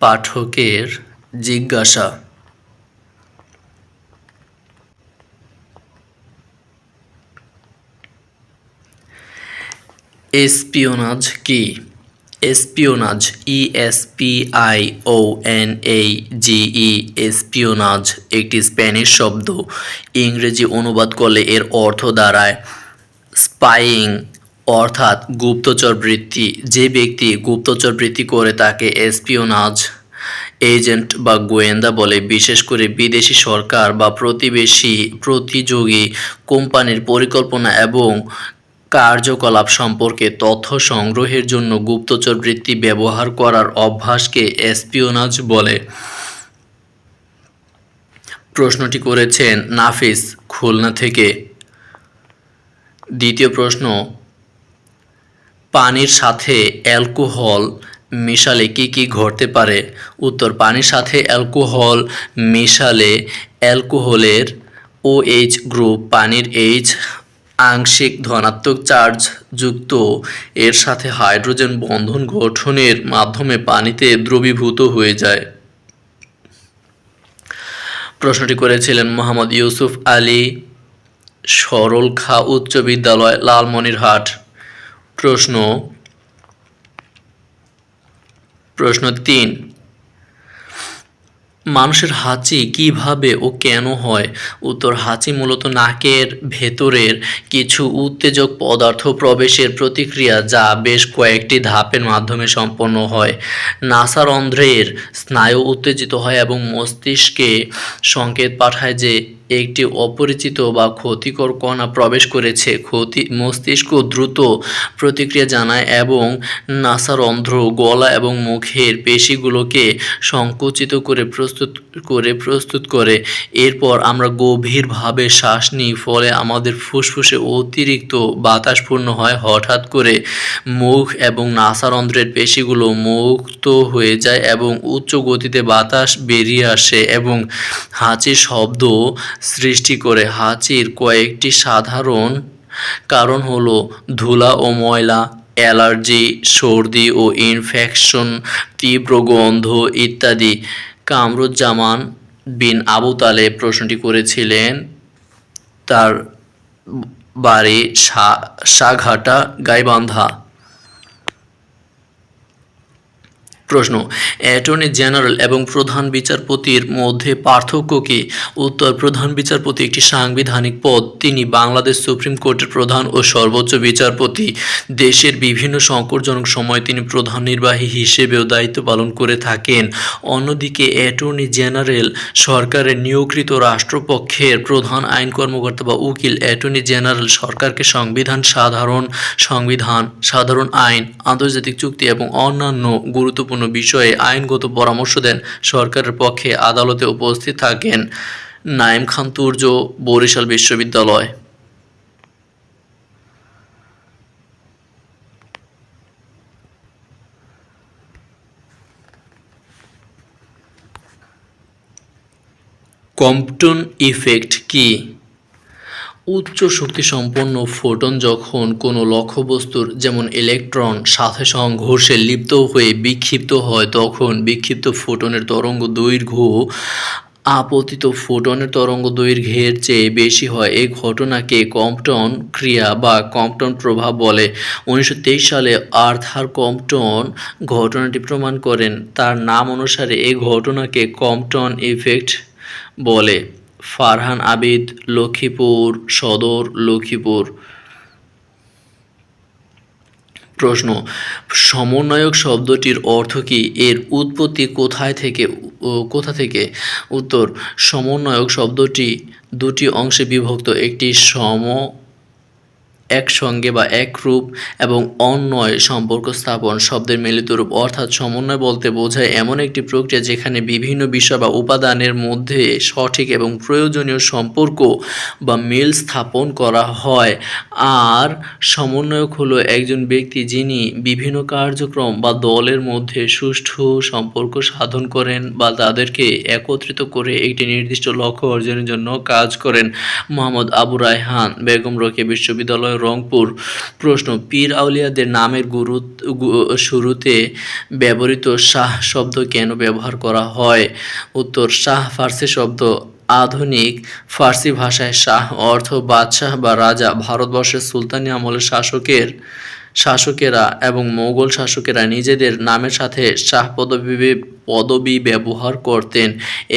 পাঠকের জিজ্ঞাসা। এসপিওনাজ কি? Espionage E S P I O N A G E espionage একটি স্প্যানিশ শব্দ। ইংরেজি অনুবাদ করলে এর অর্থ দাঁড়ায় স্পাইং অর্থাৎ গুপ্তচর বৃত্তি যে ব্যক্তি গুপ্তচর বৃত্তি করে তাকে এসপিওনাজ এজেন্ট বা গোয়েন্দা বলে, বিশেষ করে বিদেশি সরকার বা প্রতিবেশী, প্রতিযোগী কোম্পানির পরিকল্পনা এবং কার্যকলাপ সম্পর্কে তথ্য সংগ্রহের জন্য গুপ্তচর বৃত্তি ব্যবহার করার অভ্যাসকে এসপিওনাজ বলে। প্রশ্নটি করেছেন নাফিস খুলনা থেকে। দ্বিতীয় প্রশ্ন পানির সাথে অ্যালকোহল মেশালে কি কি ঘটতে পারে? উত্তর, পানির সাথে অ্যালকোহল মেশালে অ্যালকোহলের ওএইচ গ্রুপ পানির এইচ আংশিক ধনাত্মক চার্জ যুক্ত। এর সাথে হাইড্রোজেন বন্ধন গঠনের মাধ্যমে পানিতে দ্রবীভূত হয়ে যায়। প্রশ্নটি করেছিলেন মোহাম্মদ ইউসুফ আলী সরলখা উচ্চ বিদ্যালয়, লালমনিরহাট। প্রশ্ন। প্রশ্ন তিন। মানুষের হাঁচি কীভাবে ও কেন হয়? উত্তর, হাঁচি মূলত নাকের ভেতরের কিছু উত্তেজক পদার্থ প্রবেশের প্রতিক্রিয়া যা বেশ কয়েকটি ধাপের মাধ্যমে সম্পন্ন হয়। নাসারন্ধ্রের স্নায়ু উত্তেজিত হয় এবং মস্তিষ্কে সংকেত পাঠায় যে একটি অপরিচিত বা ক্ষতিকর কণা প্রবেশ করেছে। ক্ষতি, মস্তিষ্ক দ্রুত প্রতিক্রিয়া জানায় এবং নাসারন্ধ্র গলা এবং মুখের পেশিগুলোকে সংকুচিত করে প্রস্তুত করে প্রস্তুত করে। এরপর আমরা গভীরভাবে শ্বাস নিই, ফলে আমাদের ফুসফুসে অতিরিক্ত বাতাসপূর্ণ হয়। হঠাৎ করে মুখ এবং নাসারন্ধ্রের পেশিগুলো মুক্ত হয়ে যায় এবং উচ্চ গতিতে বাতাস বেরিয়ে আসে এবং হাঁচির শব্দ সৃষ্টি করে হাঁচির কয়েকটি সাধারণ কারণ হলো ধুলা ও ময়লা, অ্যালার্জি, সর্দি ও ইনফেকশন তীব্র গন্ধ ইত্যাদি। কামরুজ্জামান বিন আবু তালে প্রশ্নটি করেছিলেন, তার বাড়ি সাঘাটা, গাইবান্ধা। প্রশ্ন। অ্যাটর্নি জেনারেল এবং প্রধান বিচারপতির মধ্যে পার্থক্য কি? উত্তর, প্রধান বিচারপতি একটি সাংবিধানিক পদ, তিনি বাংলাদেশ সুপ্রিম কোর্টের প্রধান ও সর্বোচ্চ বিচারপতি। দেশের বিভিন্ন সংকটজনক সময় তিনি প্রধান নির্বাহী হিসেবেও দায়িত্ব পালন করে থাকেন। অন্যদিকে, অ্যাটর্নি জেনারেল সরকারের নিয়োগকৃত রাষ্ট্রপক্ষের প্রধান আইন কর্মকর্তা বা উকিল, অ্যাটর্নি জেনারেল সরকারকে সংবিধান সাধারণ সংবিধান, সাধারণ আইন, আন্তর্জাতিক চুক্তি এবং অন্যান্য গুরুত্বপূর্ণ বিষয়ে আইনগত পরামর্শ দেন সরকারের পক্ষে আদালতে উপস্থিত থাকেন নাইম খান তুর্য, বরিশাল বিশ্ববিদ্যালয়। কম্পটন ইফেক্ট কি? উচ্চ শক্তি সম্পন্ন ফোটন যখন কোনো লক্ষ্যবস্তুর যেমন ইলেকট্রন সাথে সংঘর্ষে লিপ্ত হয়ে বিক্ষিপ্ত হয়, তখন বিক্ষিপ্ত ফোটনের তরঙ্গ দৈর্ঘ্য আপতিত ফোটনের তরঙ্গ দৈর্ঘ্যের চেয়ে বেশি হয়। এই ঘটনাকে কম্পটন ক্রিয়া বা কম্পটন প্রভাব বলে। উনিশশো তেইশ সালে আর্থার কম্পটন ঘটনাটি প্রমাণ করেন। তার নাম অনুসারে এই ঘটনাকে কম্পটন ইফেক্ট বলে। ফারহান আবিদ, লক্ষ্মীপুর সদর, লক্ষ্মীপুর। প্রশ্ন, সমন্বয়ক শব্দটির অর্থ কি? এর উৎপত্তি কোথায় থেকে কোথা থেকে? উত্তর, সমন্বয়ক শব্দটি দুটি অংশে বিভক্ত, একটি সম একসঙ্গে বা একরূপ এবং অন্যয় সম্পর্ক স্থাপন। শব্দের মিলিত রূপ অর্থাৎ সমন্বয় বলতে বোঝায় এমন একটি প্রক্রিয়া যেখানে বিভিন্ন বিষয় বা উপাদানের মধ্যে সঠিক এবং প্রয়োজনীয় সম্পর্ক বা মিল স্থাপন করা হয়। আর সমন্বয়ক হলো একজন ব্যক্তি যিনি বিভিন্ন কার্যক্রম বা দলের মধ্যে সুষ্ঠু সম্পর্ক সাধন করেন বা তাদেরকে একত্রিত করে একটি নির্দিষ্ট লক্ষ্য অর্জনের জন্য কাজ করেন। মোহাম্মদ আবু রায়হান বেগম রোকেয়া বিশ্ববিদ্যালয় রংপুর। প্রশ্ন, পীর আউলিয়াদের নামের গুরুত্ব শুরুতে ব্যবহৃত শাহ শব্দ কেন ব্যবহার করা হয়? উত্তর, শাহ ফার্সি শব্দ আধুনিক ফার্সি ভাষায় শাহ, অর্থ বাদশাহ বা রাজা। ভারতবর্ষের সুলতানি আমলের শাসকের, শাসকেরা এবং মোগল শাসকেরা নিজেদের নামের সাথে শাহ পদবি পদবি ব্যবহার করতেন।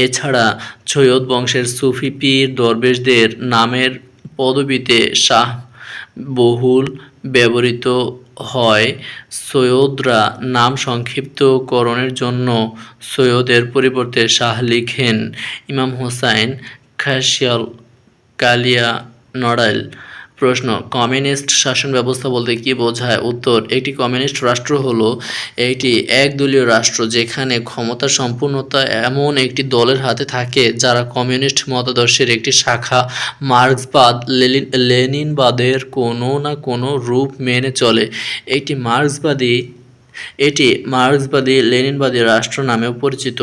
এছাড়া সৈয়দ বংশের সুফি পীর দরবেশদের নামের পদবিতে শাহ বহুল ব্যবহৃত হয়। সৈয়দরা নাম সংক্ষিপ্তকরণের জন্য সৈয়দের পরিবর্তে শাহ লিখেন। ইমাম হোসাইন, খাসিয়াল কালিয়া নড়াইল প্রশ্ন, কমিউনিস্ট শাসন ব্যবস্থা বলতে কী বোঝায়? উত্তর, একটি কমিউনিস্ট রাষ্ট্র হলো একটি একদলীয় রাষ্ট্র যেখানে ক্ষমতার সম্পূর্ণতা এমন একটি দলের হাতে থাকে যারা কমিউনিস্ট মতাদর্শের একটি শাখা। মার্ক্সবাদ লেনিনবাদের কোনো না কোনো রূপ মেনে চলে। একটি মার্ক্সবাদী, এটি মার্ক্সবাদী লেনিনবাদী রাষ্ট্র নামেও পরিচিত।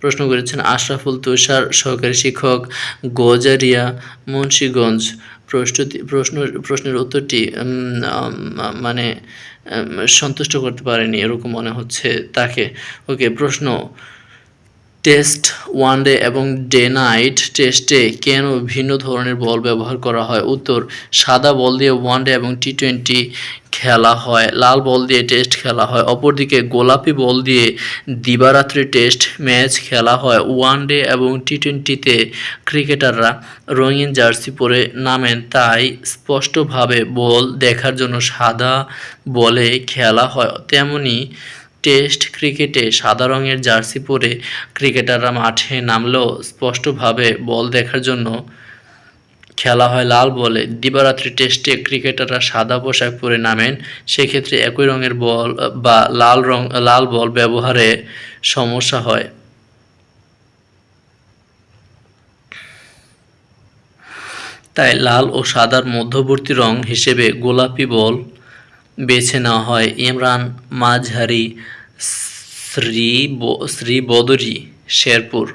প্রশ্ন করেছেন আশরাফুল তুষার সহকারী শিক্ষক গোজারিয়া মুন্সীগঞ্জ। প্রশ্ন, প্রশ্নের উত্তরটি মানে সন্তুষ্ট করতে পারেনি এরকম মনে হচ্ছে তাকে। ওকে, প্রশ্ন টেস্ট ওয়ানডে এবং ডে নাইট টেস্টে কেন ভিন্ন ধরনের বল ব্যবহার করা হয়? উত্তর, সাদা বল দিয়ে ওয়ানডে এবং টি টোয়েন্টি খেলা হয়। লাল বল দিয়ে টেস্ট খেলা হয়। অপরদিকে গোলাপি বল দিয়ে দিবারাত্রি টেস্ট ম্যাচ খেলা হয়। ওয়ানডে এবং টি টোয়েন্টিতে ক্রিকেটাররা রঙিন জার্সি পরে নামেন। তাই স্পষ্টভাবে বল দেখার জন্য সাদা বলে খেলা হয়। তেমনি টেস্ট ক্রিকেটে সাদা রঙের জার্সি পরে ক্রিকেটাররা মাঠে নামলেও স্পষ্টভাবে বল দেখার জন্য খেলা হয় লাল বলে। দিবারাত্রি টেস্টে ক্রিকেটাররা সাদা পোশাক পরে নামেন। সেক্ষেত্রে একই রঙের বল বা লাল রং, লাল বল ব্যবহারে সমস্যা হয়। তাই লাল ও সাদার মধ্যবর্তী রং হিসেবে গোলাপি বল বেছে নেওয়া হয়। ইমরান মাঝহারি শ্রী শ্রী বদরি শেরপুর।